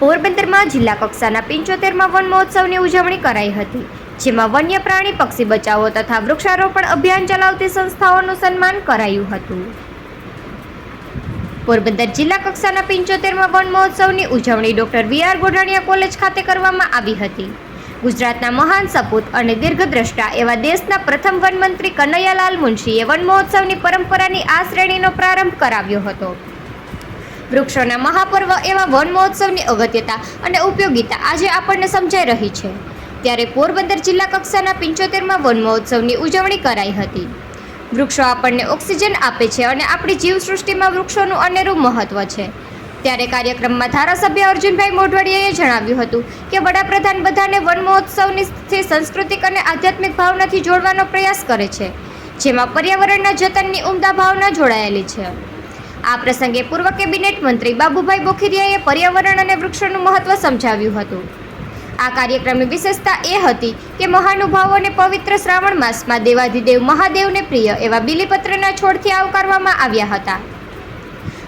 પોરબંદરમાં જિલ્લા કક્ષાના પંચોતેરમાં વન મહોત્સવની ઉજવણી કરાઈ હતી, જેમાં વન્ય પ્રાણી, પક્ષી બચાવો તથા વૃક્ષારોપણ અભિયાન ચલાવતી સંસ્થાઓનું સન્માન કરાયું હતું. પોરબંદર જિલ્લા કક્ષાના પંચોતેરમાં વન મહોત્સવની ઉજવણી doctor V R Godhaniya college ખાતે કરવામાં આવી હતી. ગુજરાતના મહાન સપૂત અને દીર્ઘદ્રષ્ટા એવા દેશના પ્રથમ વનમંત્રી કનૈયાલાલ મુનશીએ વન મહોત્સવની પરંપરાની આ શ્રેણીનો પ્રારંભ કરાવ્યો હતો. વૃક્ષોના મહાપર્વ એવા વન મહોત્સવની અગત્યતા અને ઉપયોગિતા આજે આપણને સમજાઈ રહી છે. ત્યારે પોરબંદર જિલ્લા કક્ષાના પંચોતેરમાં વન મહોત્સવની ઉજવણી કરાઈ હતી. વૃક્ષો આપણને ઓક્સિજન આપે છે અને આપણી જીવસૃષ્ટિમાં વૃક્ષોનું અનેરું મહત્વ છે. ત્યારે કાર્યક્રમમાં ધારાસભ્ય અર્જુનભાઈ મોઢવાડિયાએ જણાવ્યું હતું કે વડાપ્રધાન બધાને વન મહોત્સવની સાંસ્કૃતિક અને આધ્યાત્મિક ભાવનાથી જોડવાનો પ્રયાસ કરે છે, જેમાં પર્યાવરણના જતનની ઉમદા ભાવના જોડાયેલી છે. આ પ્રસંગે પૂર્વ કેબિનેટ મંત્રી બાબુભાઈ બોખીરિયાએ પર્યાવરણ અને વૃક્ષોનું મહત્વ સમજાવ્યું હતું. આ કાર્યક્રમની વિશેષતા એ હતી કે મહાનુભાવોને પવિત્ર શ્રાવણ માસમાં દેવાધિદેવ મહાદેવને પ્રિય એવા બિલીપત્રના છોડથી આવકારવામાં આવ્યા હતા.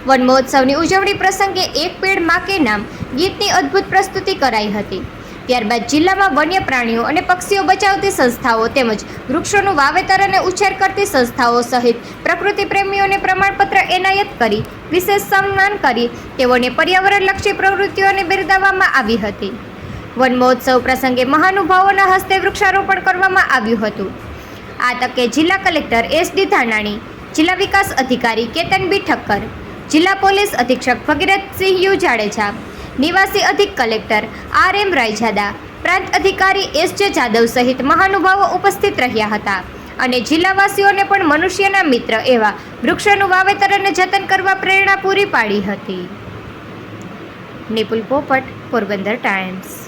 વન મહોત્સવની ઉજવણી પ્રસંગે એક પેડમાં કે નામ ગીતની અદ્ભુત પ્રસ્તુતિ કરાઈ હતી. ત્યારબાદ જિલ્લામાં વન્ય પ્રાણીઓ અને પક્ષીઓ બચાવતી સંસ્થાઓ તેમજ વૃક્ષોનું વાવેતર અને ઉછેર કરતી સંસ્થાઓ સહિત પ્રકૃતિ પ્રેમીઓને પ્રમાણપત્ર એનાયત કરી, વિશેષ સન્માન કરી તેઓને પર્યાવરણલક્ષી પ્રવૃત્તિઓને બિરદાવવામાં આવી હતી. વન મહોત્સવ પ્રસંગે મહાનુભાવોના હસ્તે વૃક્ષારોપણ કરવામાં આવ્યું હતું. આ તકે જિલ્લા કલેક્ટર એસ ડી ધાનાણી, જિલ્લા વિકાસ અધિકારી કેતન બી ઠક્કર, જિલ્લા પોલીસ અધિક્ષક ભગીરથસિંહ યુ જાડેજા નિવાસી અધિક કલેક્ટર આર એમ રાયજાદા, પ્રાંત અધિકારી એસ જે જાદવ સહિત મહાનુભાવો ઉપસ્થિત રહ્યા હતા. અને જિલ્લાવાસીઓને પણ મનુષ્યના મિત્ર એવા વૃક્ષોનું વાવેતર અને જતન કરવા પ્રેરણા પૂરી પાડી હતી. Nipul Popat, Porbandar times.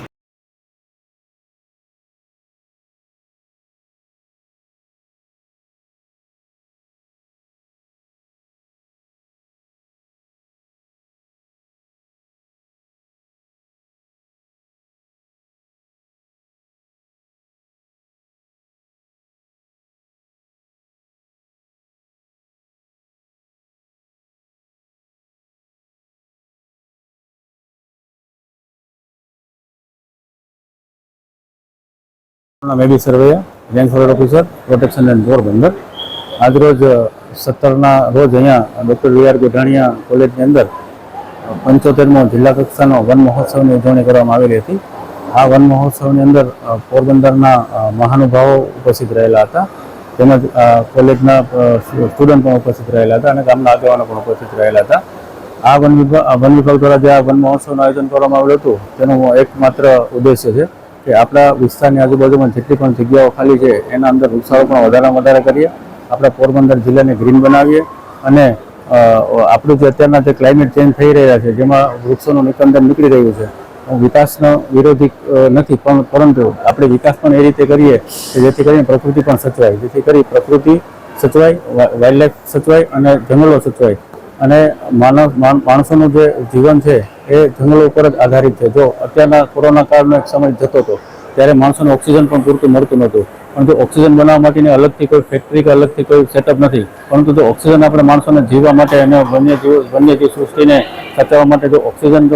Maybe Sarvaiya range forest officer protection and Porbandar આજરોજ સત્તરના રોજ અહીંયા ડૉક્ટર વી આર ગોઢાણીયા કોલેજની અંદર પંચોતેરમો જિલ્લા કક્ષાનો વન મહોત્સવની ઉજવણી કરવામાં આવેલી હતી. આ વન મહોત્સવની અંદર પોરબંદરના મહાનુભાવો ઉપસ્થિત રહેલા હતા. તેમજ કોલેજના સ્ટુડન્ટ પણ ઉપસ્થિત રહેલા હતા અને ગામના આગેવાનો પણ ઉપસ્થિત રહેલા હતા. આ વન વિભાગ વન વિભાગ દ્વારા જે આ વન મહોત્સવનું આયોજન કરવામાં આવેલું હતું, તેનું એકમાત્ર ઉદ્દેશ્ય છે કે આપણા વિસ્તારની આજુબાજુમાં જેટલી પણ જગ્યાઓ ખાલી છે, એના અંદર વૃક્ષારોપણ વધારામાં વધારે કરીએ, આપણા પોરબંદર જિલ્લાને ગ્રીન બનાવીએ અને આપણું જે અત્યારના જે ક્લાઇમેટ ચેન્જ થઈ રહ્યા છે, જેમાં વૃક્ષોનું નિકંદન નીકળી રહ્યું છે વિકાસનો વિરોધી નથી, પણ પરંતુ આપણે વિકાસ પણ એ રીતે કરીએ કે જેથી કરીને પ્રકૃતિ પણ સચવાય, જેથી કરી પ્રકૃતિ સચવાય વાઇલ્ડલાઇફ સચવાય અને જંગલો સચવાય. અને માનવ માણ- માણસોનું જે જીવન છે, એ જંગલો ઉપર જ આધારિત છે. જો અત્યારના કોરોના કાળનો એક સમય જતો હતો, ત્યારે માણસોને ઓક્સિજન પણ પૂરતું મળતું નહોતું. પરંતુ ઓક્સિજન બનાવવા માટેની અલગથી કોઈ ફેક્ટરી કે અલગથી કોઈ સેટઅપ નથી. પરંતુ જો ઓક્સિજન આપણે માણસોને જીવવા માટે અને વન્યજીવ વન્યજીવ સૃષ્ટિને સાચવવા માટે જો ઓક્સિજન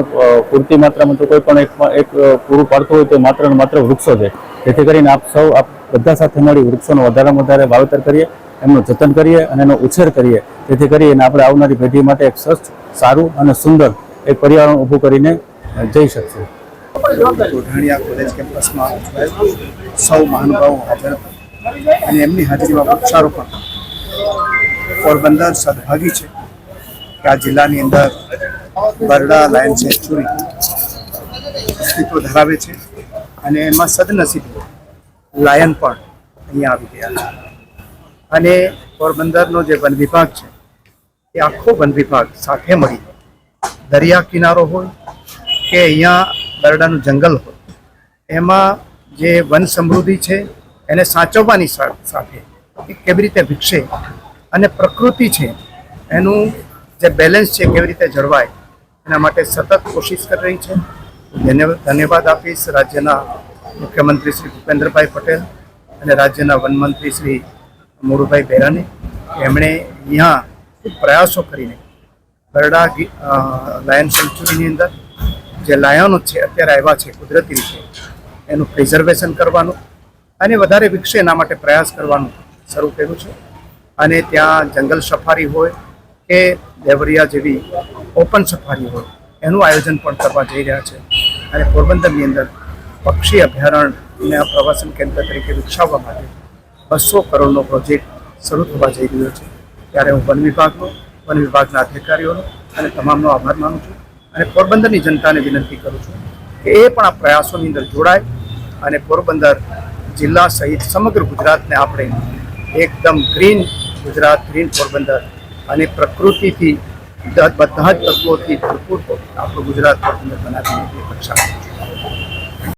પૂરતી માત્રામાં જો કોઈ પણ એક એક પૂરું પાડતું હોય તો માત્ર માત્ર વૃક્ષો છે. જેથી કરીને આપ સૌ આપ બધા સાથે મળી વૃક્ષોનું વધારેમાં વધારે વાવેતર કરીએ. એમનું જતન કરીએ અને એનો ઉછેર કરીએ. જેથી કરીને આપણે આવનારી પેઢી માટે એક સ્વચ્છ સારું અને સુંદર એક પર્યાવરણ ઊભું કરીને જઈ શકશે. કેમ્પસમાં સૌ મહાનુભાવો હાજર અને એમની હાજરીમાં વૃક્ષારોપણ પોરબંદર સદભાગી છે કે આ જિલ્લાની અંદર બરડા લાયન સેન્ચુરી અસ્તિત્વ ધરાવે છે. અને એમાં સદનસીબે લાયન પણ અહીંયા આવી ગયા છે. અને પોરબંદરનો જે વન વિભાગ છે, એ આખો વન વિભાગ સાથે મળી દરિયા કિનારો હોય કે અહીંયા બરડાનું જંગલ હોય, એમાં જે વન સમૃદ્ધિ છે, એને સાચવવાની સાથે એ કેવી રીતે વિકસે અને પ્રકૃતિ છે, એનું જે બેલેન્સ છે કેવી રીતે જળવાય, એના માટે સતત કોશિશ કરી રહી છે. ધન્યવાદ આપીશ રાજ્યના મુખ્યમંત્રી શ્રી ભૂપેન્દ્રભાઈ પટેલ અને રાજ્યના વનમંત્રી શ્રી મોરુભાઈ બેરાને. એમણે અહીંયા પ્રયાસો કરીને બરડા ગી- લાયન સેન્ચુરીની અંદર જે લાયનો છે, અત્યારે આવ્યા છે, કુદરતી રીતે, એનું પ્રિઝર્વેશન કરવાનું અને વધારે વિકસે એના માટે પ્રયાસ કરવાનું શરૂ કર્યું છે. અને ત્યાં જંગલ સફારી હોય કે દેવરિયા જેવી ઓપન સફારી હોય, એનું આયોજન પણ કરવા જઈ રહ્યા છે. અને પોરબંદરની અંદર પક્ષી અભયારણ્યને પ્રવાસન કેન્દ્ર તરીકે વિકસાવવા માટે બસો કરોડનો પ્રોજેક્ટ શરૂ થવા જઈ રહ્યો છે. ત્યારે હું વન વિભાગનો, વન વિભાગના અધિકારીઓનો અને તમામનો આભાર માનું છું અને પોરબંદરની જનતાને વિનંતી કરું છું કે એ પણ આ પ્રયાસોની અંદર જોડાય અને પોરબંદર જિલ્લા સહિત સમગ્ર ગુજરાતને આપણે એકદમ ગ્રીન ગુજરાત, ગ્રીન પોરબંદર અને પ્રકૃતિથી, બધા જ તત્વોથી ભરપૂર આપણું ગુજરાત પોરબંદર બનાવીને છું